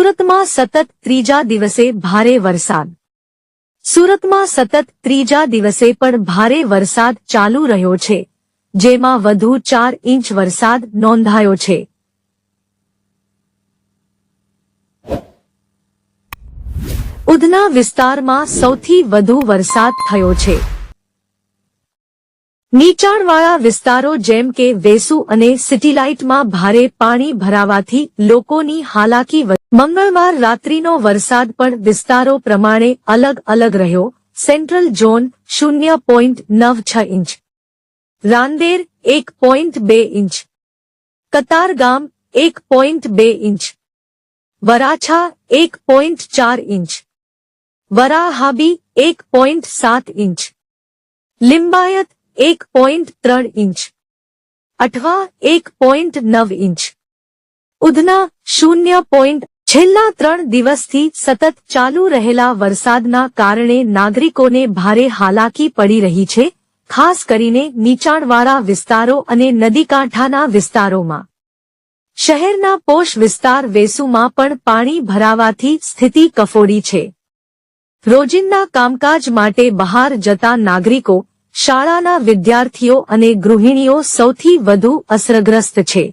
સુરતમાં સતત ત્રીજા દિવસે ભારે વરસાદ. સુરતમાં સતત ત્રીજા દિવસે પણ ભારે વરસાદ ચાલુ રહ્યો છે, જેમાં વધુ ચાર ઇંચ વરસાદ નોંધાયો છે. ઉધના વિસ્તારમાં સૌથી વધુ વરસાદ થયો છે. નીચાણવાળા વિસ્તારો જેમ કે વેસુ અને સિટીલાઇટમાં ભારે પાણી ભરાવાથી લોકોની હાલાકી મંગળવાર રાત્રિનો વરસાદ પણ વિસ્તારો પ્રમાણે અલગ અલગ રહ્યો. સેન્ટ્રલ ઝોન શૂન્ય પોઈન્ટ નવ છ ઇંચ. રાંદેર એક પોઈન્ટ બે ઇંચ. કતારગામ એક પોઈન્ટ બે ઇંચ. વરાછા એક પોઈન્ટ ચાર ઇંચ. વરાહાબી એક પોઈન્ટ સાત ઇંચ. લિંબાયત એક પોઈન્ટ ત્રણ ઇંચ અઠવા એક પોઈન્ટ નવ ઇંચ ઉધના શૂન્ય પોઈન્ટ છેલ્લા ત્રણ દિવસથી સતત ચાલુ રહેલા વરસાદના કારણે નાગરિકોને ભારે હાલાકી પડી રહી છે ખાસ કરીને નીચાણવાળા વિસ્તારો અને નદીકાંઠાના વિસ્તારોમાં શહેરના પોષ વિસ્તાર વેસુમાં પણ પાણી ભરાવાથી સ્થિતિ કફોડી છે રોજિંદા કામકાજ માટે બહાર જતા નાગરિકો શાળાના વિદ્યાર્થીઓ અને ગૃહિણીઓ સૌથી વધુ અસરગ્રસ્ત છે.